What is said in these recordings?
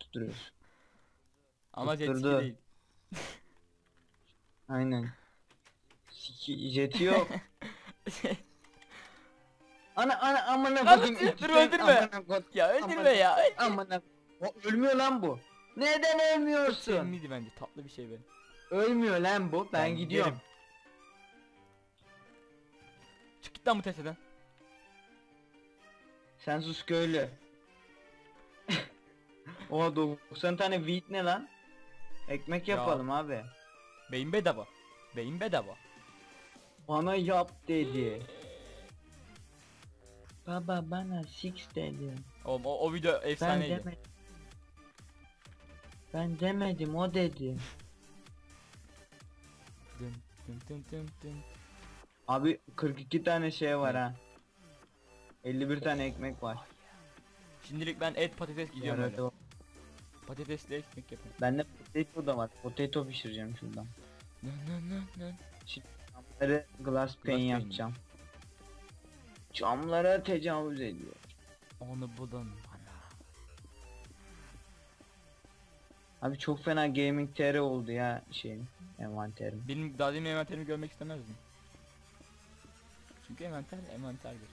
Tutturuyoruz. Ama jet ski Tutturdu. değil. Aynen. Siki, jeti yok. ana ana amına Lan koydum. dur, dur, öldürme. amına ya öldürme ya. Amına. O, ölmüyor lan bu. Neden ölmüyorsun? Sevimliydi bence tatlı bir şey benim. Ölmüyor lan bu. Ben, Ben gidiyorum. giderim. Çık git lan bu testeden. Sen sus köylü. Oha 90 tane wheat ne lan? Ekmek Ya. yapalım abi. Beyin bedava. Beyin bedava. Bana yap dedi. Baba bana six dedi. Oğlum o, o video Ben efsaneydi. demedim. Ben demedim o dedi. Dın dın dın dın dın. Abi 42 tane şey var ha. 51 tane ekmek var. Şimdilik ben et patates gidiyorum öyle. Patatesle ekmek yapıyorum. Bende potato da var. Potato pişireceğim şuradan. Nı nı nı nı. Camları glass pane pane. yapacağım. Camlara tecavüz ediyor. Onu bulun Abi çok fena gaming TR oldu ya şeyim envanterim. Benim daha demin envanterimi görmek istemezdim. Çünkü envanter envanterdir.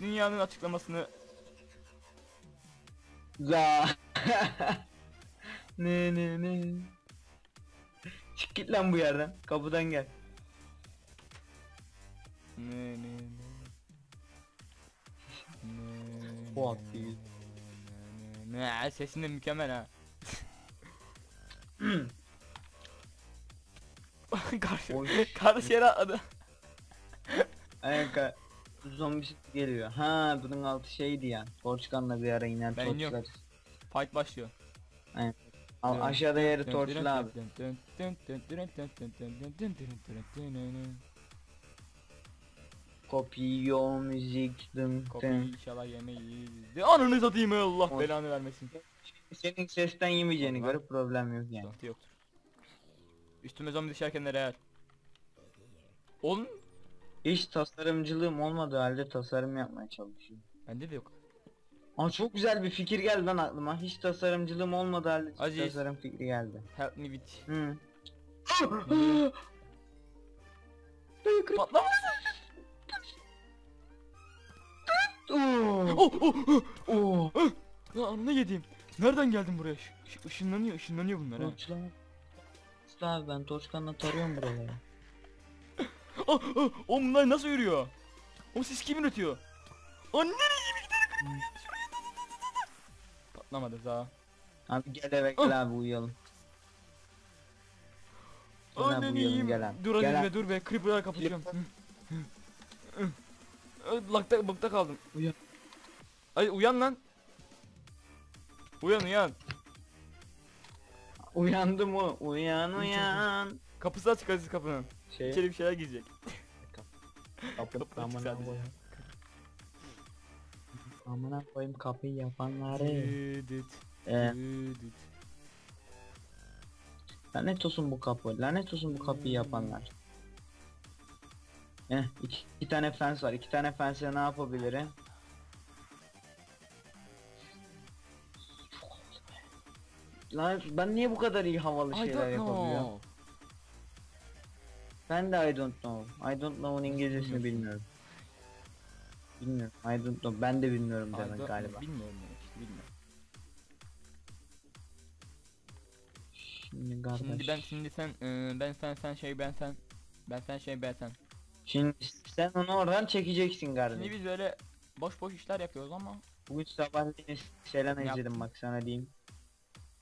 Dünyanın açıklamasını Za. ne ne ne. Çık git lan bu yerden. Kapıdan gel. ne ne ne. Ne, What is- ne, sesin de mükemmel ha. Karşı, Oy. kardeş yere atladı. Ayaka. Zombisi geliyor. Ha bunun altı şeydi ya. Torçkanla bir ara iner Ben iniyorum. torçlarız. Fight başlıyor. Al aşağıda yeri torçlu abi. Kopiyo müzik dın Kopyayı dın. inşallah yemeyiz. De ananı satayım ya, Allah Oy. belanı vermesin. Senin sesten yemeyeceğine göre problem yok yani. Sıkıntı yoktur. Üstüme zombi düşerken de real. Oğlum Hiç tasarımcılığım olmadığı halde tasarım yapmaya çalışıyorum. bende de yok. Aa çok güzel bir fikir geldi lan aklıma. Hiç tasarımcılığım olmadığı halde Aziz. tasarım fikri geldi. Help me with. Hı. Patlamasın. Oh oh oh. Oo. Lan ne yediğim. Nereden geldin buraya? Ş- ş- ışınlanıyor, ışınlanıyor bunlar ha. Torçlar. Usta abi ben torçkanla tarıyorum buraları. Ah, ah, o bunlar nasıl yürüyor? O siz kim üretiyor? Nereye gidiyor? Patlamadı za. Abi gel eve gel abi uyuyalım. Gel abi Ananı uyuyalım abi. Dur hadi be dur be. Creeper'lar kapatacağım. Lakta bukta kaldım. Uyan. Ay uyan lan. Uyan uyan. Uyandı mı? Uyan uyan. Kapısı açık Aziz kapının. Şey İçeri bir şeyler girecek. kapı Kapı açık sadece. koyayım. Amına koyayım kapıyı yapanları. Düdüt, Ee, düdüt. lanet olsun bu kapı. Lanet olsun bu kapıyı yapanlar. Eh iki, iki tane fence var. İki tane fence'e ne yapabilirim? Lan ben niye bu kadar iyi havalı I şeyler don't yapabiliyorum? know. Ben de I don't know. I don't know'un İngilizcesini bilmiyorum. Bilmiyorum. I don't know. Ben de bilmiyorum I demek don't galiba. Bilmiyorum demek bilmiyorum. Şimdi kardeş. Şimdi ben şimdi sen e, ben sen sen şey ben sen ben sen şey ben sen. Şimdi sen onu oradan çekeceksin kardeş. Şimdi biz böyle boş boş işler yapıyoruz ama Bugün sabahleyin Selena Ne izledim bak sana diyeyim.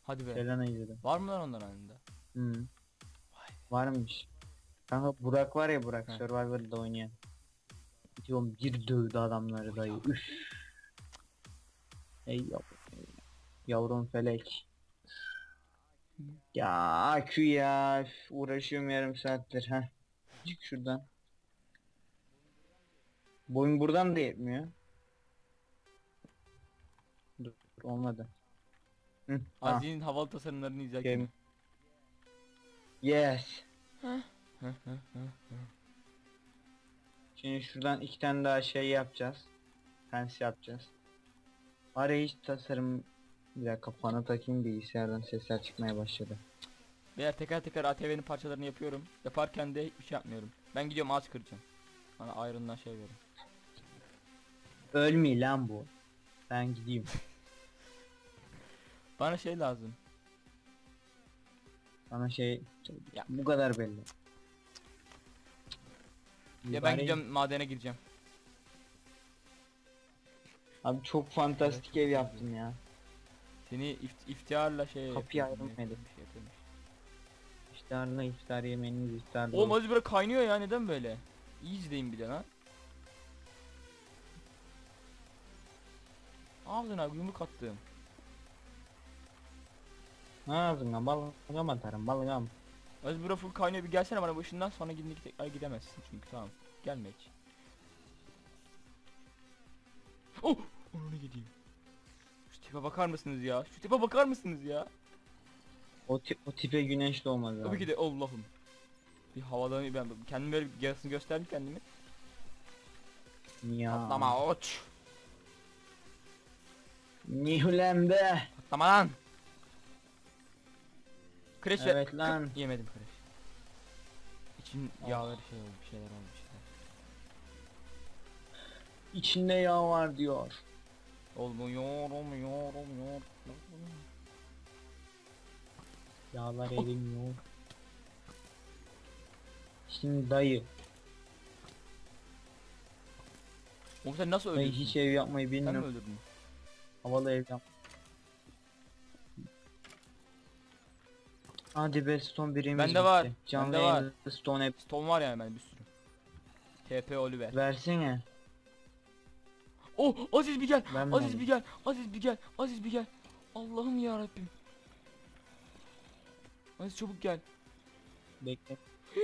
Hadi be. Selena izledim. Var mı lan onların önünde? Hı. Vay. Varmış. Kanka Burak var ya Burak He. Survivor'da oynayan. Diyorum bir dövdü adamları dayı. Üf. Ey yavrum. Yavrum felek. Ya akü ya. üf, Uğraşıyorum yarım saattir ha. Çık şuradan. Boyun buradan da yetmiyor. Dur olmadı. Hı, tamam. Aziz'in havalı tasarımlarını izlerken. Game. Yes. Şimdi şuradan iki tane daha şey yapacağız. Pens yapacağız. Araya hiç tasarım... Bir dakika fanı takayım bilgisayardan sesler çıkmaya başladı. Beyler teker teker ATV'nin parçalarını yapıyorum. Yaparken de hiçbir şey yapmıyorum. Ben gidiyorum ağaç kıracağım. Bana Iron'dan şey verin. Ölmüyor lan bu. Ben gideyim. Bana şey lazım. Sana şey... Ya. Bu kadar belli. Ya ben Bari- gidiyorum madene gireceğim. Abi çok fantastik ev yaptım ya. Seni ift iftiharla şey Kapıyı yapıyorum, ayrılmadı. bir şey yapıyorum. İftar yemeğiniz iftarda. Oğlum. Aziz böyle kaynıyor ya neden böyle? İyi izleyin bir de lan. Ağzına yumruk attım. Ağzına balgam atarım balgam. Aziz bura full kaynıyor bir gelsene bana başından sonra gidip tekrar gidemezsin çünkü tamam. Gelme hiç. Oh! Onu gideyim. Şu tipe bakar mısınız ya? Şu tipe bakar mısınız ya? O, tip, o tipe güneş doğmaz abi. Tabii ki de Allah'ım. Bir havadan ben kendimi böyle yarısını gösterdim kendimi. Ya. Atlama uç. Nihulen be. Atlama lan. Crash Evet lan. Yemedim crash. İçin yağları şey oldu bir şeyler şeyler. İçinde yağ var diyor. Olmuyor olmuyor olmuyor. Yağlar erimiyor. Şimdi dayı. Oğlum sen nasıl öldürdün? hiç ev yapmayı Sen mi bilmiyorum. öldürdün? Havalı ev yap. Hadi be stone birimiz Bende bitti. var, Canlı bende var. stone hep Stone var yani ben bir sürü. TP Oliver. versene. Oh Aziz bir gel. Ben Aziz bir gel. Aziz bir gel. Aziz bir gel. Allah'ım ya Rabbim. Aziz çabuk gel. Bekle.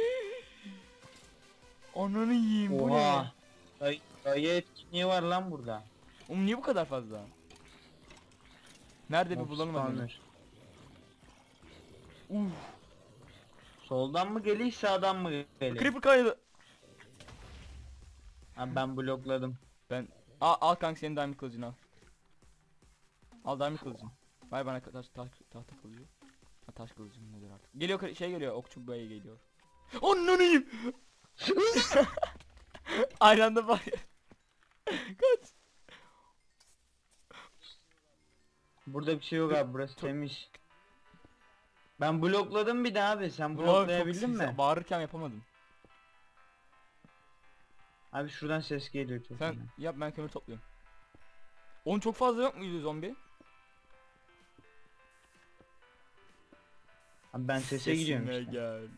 Ananı yiyeyim bu ne? Dayı, dayı etkinliği var lan burada. Oğlum niye bu kadar fazla? Nerede bir bulalım hemen. Uf. Soldan mı geliyor sağdan mı geliyor? Creeper kaydı. Ha, ben blokladım. Ben al, al kanka senin diamond kılıcını al. Al diamond kılıcını. Ver bana taş, taş, tahta kılıcı. Ha, taş kılıcım nedir artık. Geliyor şey geliyor okçu bey geliyor. Ananı yiyeyim. Aynı anda var ya. Kaç. Burada bir şey yok abi burası temiz. Ben blokladım bir daha abi sen bloklayabildin mi? Bağırırken yapamadım. Abi şuradan ses geliyor çok. Sen fena. yap ben kömür topluyorum. Onun çok fazla yok muydu zombi? Abi ben sese gidiyorum Sesime işte. gel.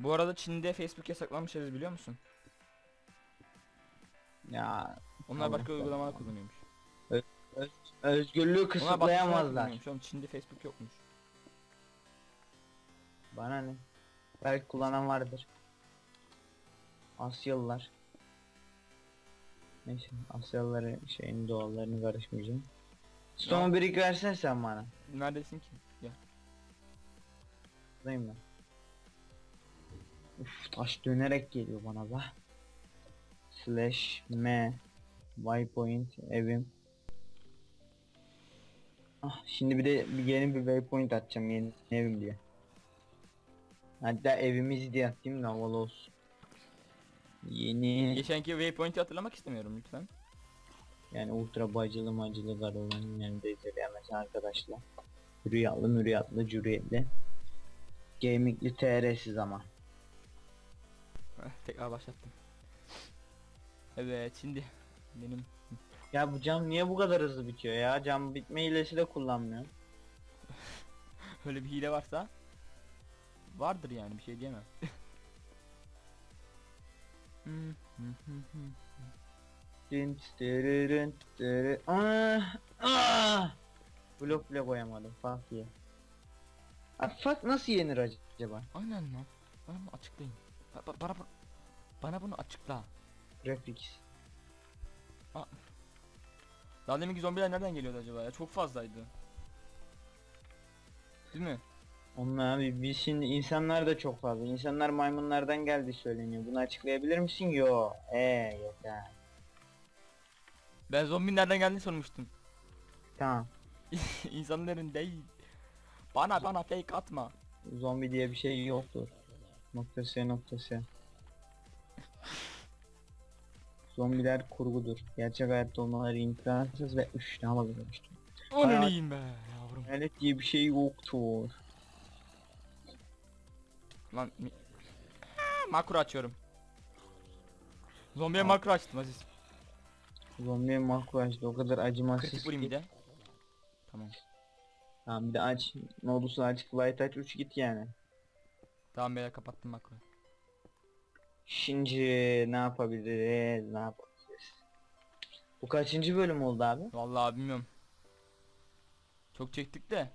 Bu arada Çin'de Facebook yasaklanmış biliyor musun? Ya Onlar başka uygulamalar kullanıyormuş. Özgürlüğü başka şeyler kısıtlayamazlar. kullanıyormuş. Oğlum Çin'de Facebook yokmuş. Bana ne? Belki kullanan vardır. Asyalılar. Neyse Asyalıları şeyin doğallarını karışmayacağım. Stone brick versen sen bana. Neredesin ki? Gel. Buradayım ben. Uf taş dönerek geliyor bana da. Slash M Waypoint evim. Ah şimdi bir de yeni bir waypoint atacağım yeni evim diye. Hatta evimiz diye atayım da havalı olsun. Yeni Geçenki waypoint'i hatırlamak istemiyorum lütfen. yani ultra bacılı macılı garoların yanında izleyemez arkadaşlar. Rüyalı mürüyatlı cüriyetli. Gamingli TR'siz ama. Tekrar başlattım. Evet şimdi benim Ya bu cam niye bu kadar hızlı bitiyor ya? Cam bitme hilesi de kullanmıyor. öyle bir hile varsa vardır yani bir şey diyemem. Blok bile koyamadım. Fuck ya. Abi fuck nasıl yenir acaba? Aynen lan. Bana bunu açıklayın. Ba- ba- bana, bana bunu açıkla. Graphics. Daha deminki zombiler nereden geliyordu acaba ya? Çok fazlaydı. Değil mi? Onlar abi biz şimdi insanlar da çok fazla. İnsanlar maymunlardan geldi söyleniyor. Bunu açıklayabilir misin? Yo. Ee yok ha. Ben zombi nereden geldiğini sormuştum. Tamam. İnsanların değil. Bana bana fake atma. Zombi diye bir şey yoktur. Nokta S nokta S. Zombiler kurgudur. Gerçek hayatta olmaları imkansız ve üç ne yapabilirmiştim. Onu Hayat- neyim be yavrum. Hayalet diye bir şey yoktur. Lan mi... Ha, makro açıyorum. Zombiye makro açtım Aziz. Zombiye makro açtı o kadar acımasız Kritik vurayım ki. bir de. Tamam. Tamam bir de aç. Modusunu aç. Flight aç uç git yani. Tamam beyler kapattım makroyu. Şimdi ne yapabiliriz? Ne yapabiliriz? Bu kaçıncı bölüm oldu abi? Vallahi bilmiyorum. Çok çektik de.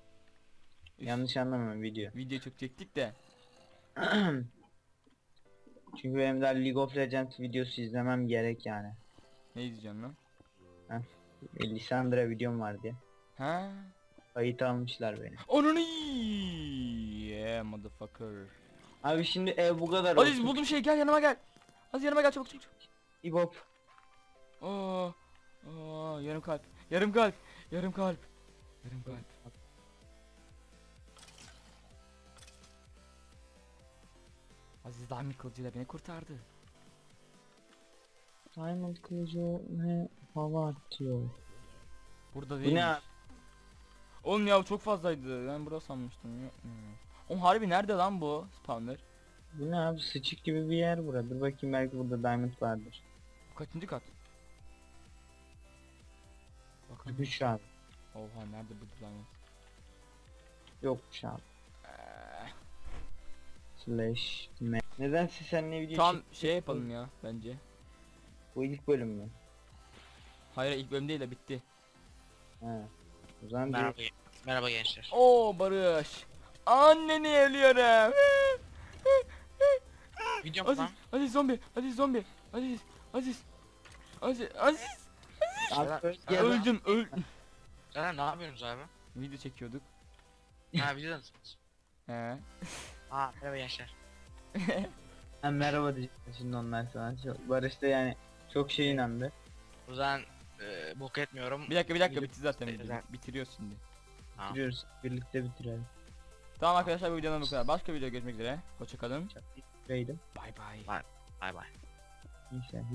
Üf, Yanlış anlamıyorum video. Video çok çektik de. Çünkü benim daha League of Legends videosu izlemem gerek yani. Ne izleyeceğim lan? E, Lissandra videom var diye. Ha? Kayıt almışlar beni. Onun iyi. Yeah motherfucker. Abi şimdi ev bu kadar Aziz olsun. buldum şey gel yanıma gel. Aziz yanıma gel çabuk çabuk çabuk. İbop. Oo. Oo yarım kalp. Yarım kalp. Yarım kalp. Yarım kalp. Aziz Diamond kılıcıyla beni kurtardı. Diamond kılıcı ne hava atıyor. Burada Bu değil. ne abi? Oğlum ya çok fazlaydı. Ben burada sanmıştım. Yok mu? Oğlum harbi nerede lan bu spawner? Bu ne abi? Sıçık gibi bir yer burada. Dur bakayım belki burada diamond vardır. Bu kaçıncı kat? Bakalım. Güç abi. Oha nerede bu diamond? Yokmuş abi. Slash me. Nedense seninle video Tam çek- şey yapalım ya bence. Bu ilk bölüm mü? Hayır ilk bölüm değil de bitti. He. O zaman Merhaba, merhaba gençler. Oo Barış. Anneni ölüyorum. Videom Aziz, lan. Aziz zombi, Aziz zombi, Aziz, Aziz, Aziz, Aziz. Abi, Şeyler- gel- Öldüm, öl. Zaten ne yapıyorsunuz abi? Video çekiyorduk. Ha videoda mısınız? He. Aa merhaba gençler. Ha, merhaba diyecek şimdi onlar sana. Çok- Barış da yani çok şey inandı. O zaman e, bok etmiyorum. Bir dakika, bir dakika bitti zaten video. Bitiriyoruz şimdi. Ha. Bitiriyoruz. Birlikte bitirelim. Tamam arkadaşlar bu videodan bu kadar. Başka video görüşmek üzere. Hoşçakalın. Beydim. Bay bay. Bay bay. Neyse.